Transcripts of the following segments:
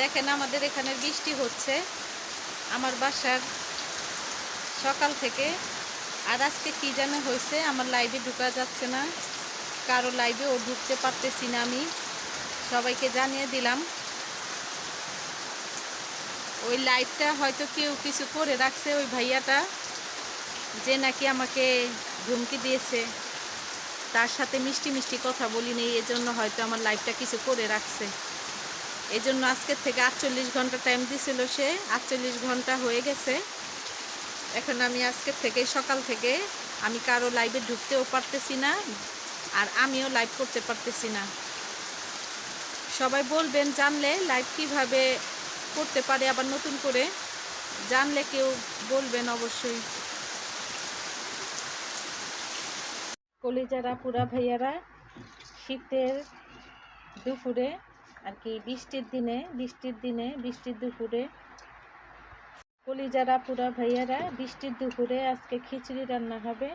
দেখেন, আমাদের এখানে বৃষ্টি হচ্ছে আমার বাসার সকাল থেকে। আর আজকে কী যেন হয়েছে, আমার লাইভে ঢুকা যাচ্ছে না। কারও লাইভে ও ঢুকতে পারতেছি না আমি। সবাইকে জানিয়ে দিলাম। ওই লাইভটা হয়তো কেউ কিছু করে রাখছে ওই ভাইয়াটা, যে নাকি আমাকে ধমকি দিয়েছে। তার সাথে মিষ্টি মিষ্টি কথা বলিনি এজন্য হয়তো আমার লাইফটা কিছু করে রাখছে। এই জন্য আজকের থেকে আটচল্লিশ ঘণ্টা টাইম দিছিল সে। আটচল্লিশ ঘণ্টা হয়ে গেছে। এখন আমি আজকের থেকে সকাল থেকে আমি কারও লাইভে ঢুকতেও পারতেছি না আর আমিও লাইভ করতে পারতেছি না। সবাই বলবেন, জানলে লাইভ কীভাবে করতে পারে আবার নতুন করে? জানলে কেউ বলবেন অবশ্যই। কলিজারা, পুরা ভাইয়ারা, শীতের দুপুরে আর কি বৃষ্টির দিনে বৃষ্টির দিনে, বৃষ্টির দুপুরে। কলিজারা, পুরা ভাইয়ারা, বৃষ্টির দুপুরে আজকে খিচুড়ি রান্না হবে।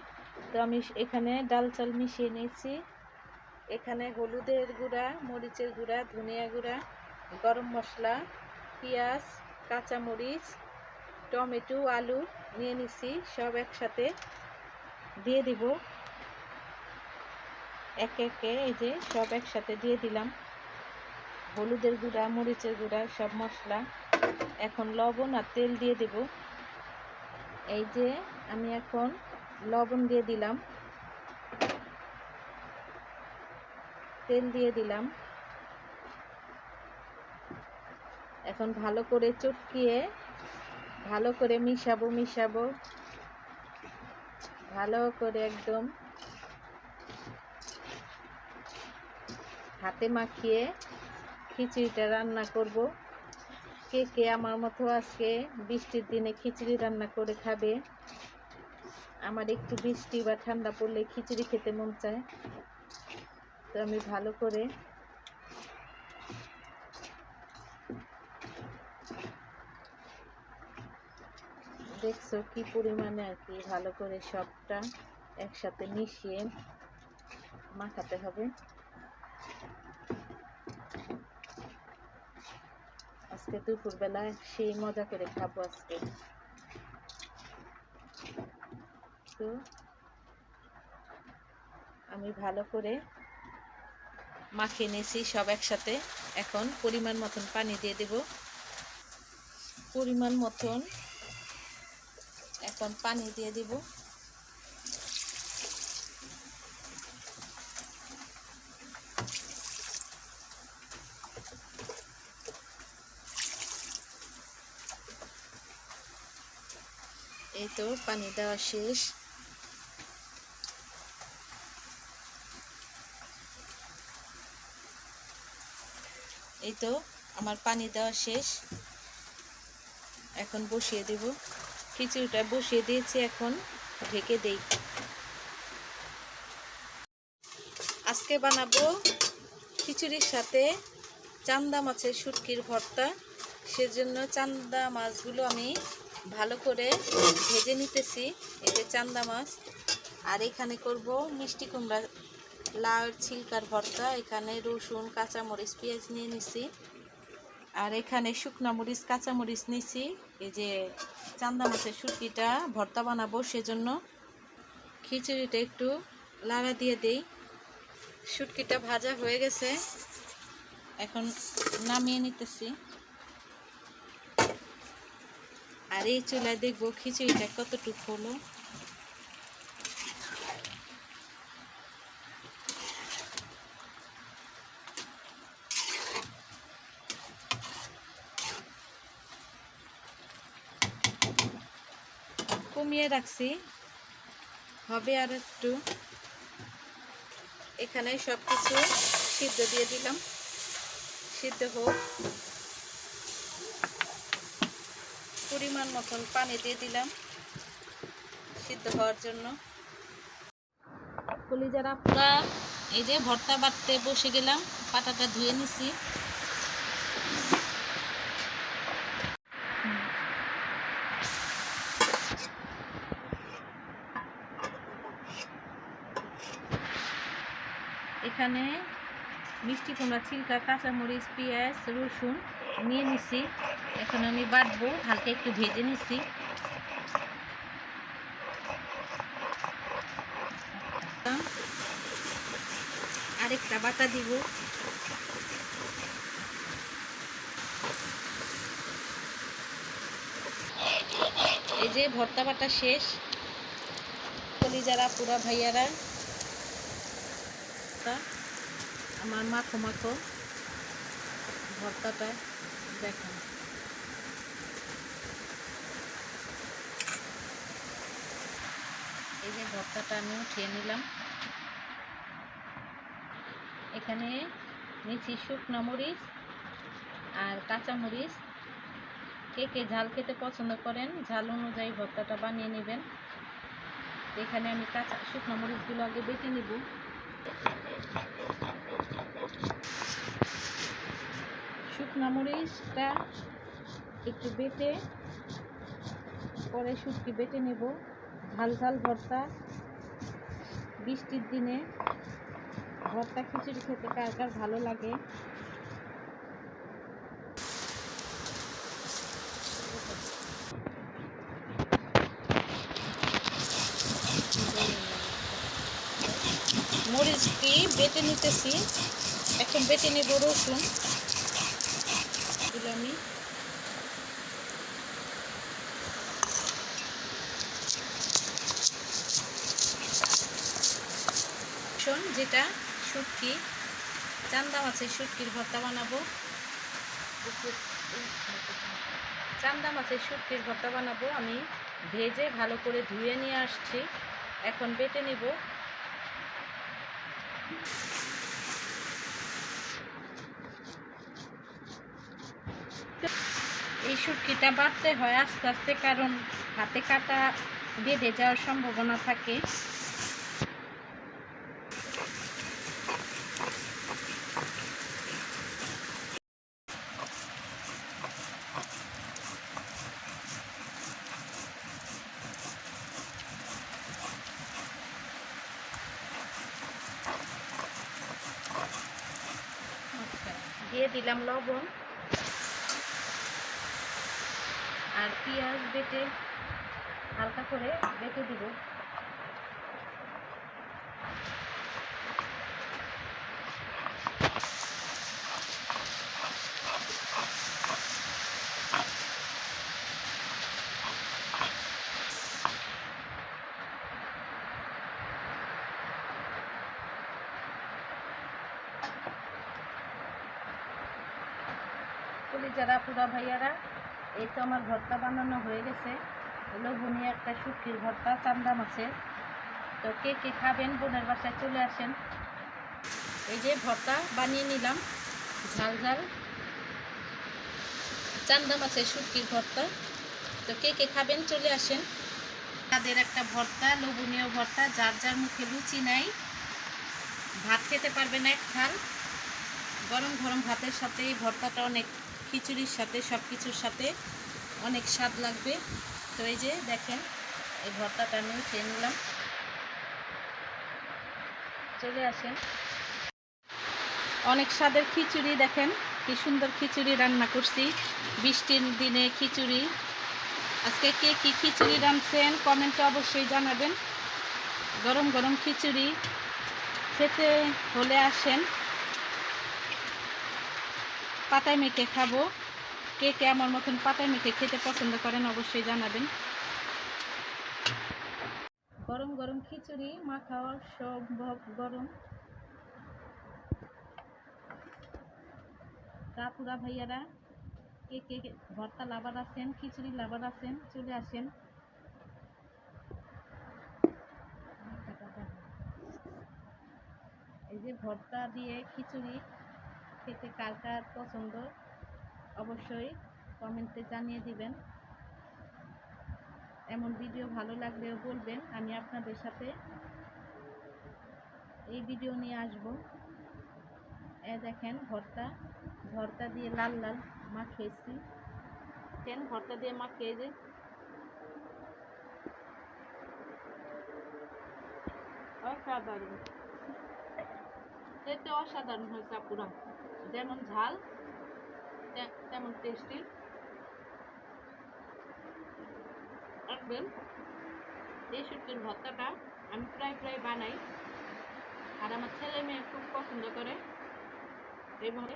তো আমি এখানে ডাল চাল মিশিয়ে নিয়েছি। এখানে হলুদের গুঁড়া, মরিচের গুঁড়া, ধনিয়া গুঁড়া, গরম মশলা, পেঁয়াজ, কাঁচামরিচ, টমেটো, আলু নিয়ে নিছি, সব একসাথে দিয়ে দিব। একে একে এই যে সব একসাথে দিয়ে দিলাম। হলুদের গুঁড়া, মরিচের গুঁড়া, সব মশলা, এখন লবণ আর তেল দিয়ে দেব। এই যে আমি এখন লবণ দিয়ে দিলাম। তেল দিয়ে দিলাম। এখন ভালো করে চটকিয়ে, ভালো করে মিশাবো মিশাবো। ভালো করে একদম হাতে মাখিয়ে খিচুড়িটা রান্না করব। কে কে আমার মতো আজকে বৃষ্টির দিনে খিচুড়ি রান্না করে খাবে? আমার একটু বৃষ্টি বা ঠান্ডা পড়লে খিচুড়ি খেতে মন চায়। তো আমি ভালো করে দেখছ কি পরিমাণে আর কি ভালো করে সবটা একসাথে মিশিয়ে মাখাতে হবে। আজকে দুপুরবেলা সেই মজা করে খাব আজকে। তো আমি ভালো করে মাখিয়ে নিয়েছি সব একসাথে। এখন পরিমাণ মতন পানি দিয়ে দেব। পরিমাণ মতন এখন পানি দিয়ে দিব। এই তো পানি দেওয়া শেষ। এই তো আমার পানি দেওয়া শেষ। এখন বসিয়ে দেব। খিচুড়িটা বসিয়ে দিয়েছি এখন, ঢেকে দেই। আজকে বানাবো খিচুড়ির সাথে চান্দা মাছের শুটকির ভর্তা। সেজন্য চান্দা মাছগুলো আমি ভালো করে ভেজে নিতেছি এতে চান্দা মাছ। আর এখানে করব মিষ্টি কুমড়া লাউয়ের ছিলকার ভর্তা। এখানে রসুন, কাঁচামরিচ, পেঁয়াজ নিয়ে নিছি। আর এখানে শুকনা মরিচ, কাঁচামরিচ নিছি। এই যে চান্দা মাছের শুটকিটা ভর্তা বানাবো, সেজন্য খিচুড়িটা একটু লাড়া দিয়ে দেই। শুটকিটা ভাজা হয়ে গেছে। এখন নামিয়ে নিতেছি। আর এই চুলায় দেখব খিচুড়িটা কতটুকু হলো। কমিয়ে রাখছি। হবে আর একটু। এখানে সব কিছু সিদ্ধ দিয়ে দিলাম। সিদ্ধ হোক। পরিমাণ মতন পানি দিয়ে দিলাম সিদ্ধ হওয়ার জন্য। কলিজারা পুরা এই যে ভর্তা বাটতে বসে গেলাম পাটাটা ধুয়ে নিছি। এখানে মিষ্টি কুমড়া, ছিলকা, কাঁচামরিচ, পেঁয়াজ, রসুন নিয়ে নিছি। এখন আমি বাটবো, হালকা একটু ভেজে নিছি আরেকটা বাটা দিব। এই যে ভর্তা বাটা শেষ। কলিজারা, পুরা ভাইয়ারা। আমার মাখো মাখো। ভর্তাটা দেখেন এই যে ভর্তাটা আমি উঠিয়ে নিলাম। এখানে নিচ্ছি শুকনো মরিচ আর কাঁচা মরিচ। কে কে ঝাল খেতে পছন্দ করেন, ঝাল অনুযায়ী ভর্তাটা বানিয়ে নেবেন। এখানে আমি কাঁচা শুকনো মরিচগুলো আগে বেটে নেব। শুকনো মরিচটা একটু বেটে, পরে শুটকি বেটে নেব। ঝাল ঝাল ভর্তা। বৃষ্টির দিনে ভর্তা খিচুড়ি খেতে কার কার ভালো লাগে? মরিচটি বেটে নিতেছি। এখন বেটে নেব রসুন আমি রসুন যেটা শুটকি চান্দা মাছের শুটকির ভর্তা বানাবো। চান্দা মাছের শুটকির ভর্তা বানাবো। আমি ভেজে ভালো করে ধুয়ে নিয়ে আসছি। এখন বেটে নিব। এই শুটকিটা বাড়তে হয় আস্তে আস্তে, কারণ হাতে কাটা বেঁধে যাওয়ার সম্ভাবনা থাকে। দিলাম লবণ আর পেঁয়াজ বেটে হালকা করে বেটে দিব। যারা পুরা ভাইয়ারা, এই তো আমার ভর্তা বানানো হয়ে গেছে। লবণীয় একটা শুটকির ভর্তা চান্দা মাছের তো কে কে খাবেন, বোনের বাসায় চলে আসেন। এই যে ভর্তা বানিয়ে নিলাম, ঝাল ঝাল। চান্দা মাছের শুটকির ভর্তা তো কে কে খাবেন, চলে আসেন। তাদের একটা ভর্তা লবণীয় ভর্তা, যার যার মুখে রুচি নাই। ভাত খেতে পারবে না এক থাল গরম গরম ভাতের সাথে এই ভর্তাটা অনেক খিচুড়ির সাথে সব কিছুর সাথে অনেক স্বাদ লাগবে। তো এই যে দেখেন, এই ভর্তাটা আমি খেয়ে নিলাম। চলে আসেন। অনেক স্বাদের খিচুড়ি, দেখেন কি সুন্দর খিচুড়ি রান্না করছি। বৃষ্টির দিনে খিচুড়ি। আজকে কে কি খিচুড়ি রাঁধছেন কমেন্টে অবশ্যই জানাবেন। গরম গরম খিচুড়ি খেতে হলে আসেন। পাতায় মেখে খাব। কে কে আমার মতন পাতায় মেখে খেতে পছন্দ করেন অবশ্যই জানাবেন। গরম গরম খিচুড়ি মাখা সম্ভব গরম। কাপুরা ভাইয়ারা কে কে কে ভর্তা লাভার আছেন, খিচুড়ি লাভার আছেন, চলে আসেন। এই যে ভর্তা দিয়ে খিচুড়ি খেতে কার কার পছন্দ, অবশ্যই কমেন্টে জানিয়ে দিবেন। এমন ভিডিও ভালো লাগলেও বলবেন, আমি আপনাদের সাথে এই ভিডিও নিয়ে আসব। এ দেখেন, ভর্তা ভর্তা দিয়ে লাল লাল মাখিয়েছি দেন ভর্তা দিয়ে মাখিয়ে যে দাওয়া খেতে অসাধারণ হয়েছে আপুরা। যেমন ঝাল তেমন টেস্টি রাখবেন এই শুটকির ভর্তাটা আমি প্রায় প্রায় বানাই। আর আমার ছেলে মেয়ে খুব পছন্দ করে। এইভাবে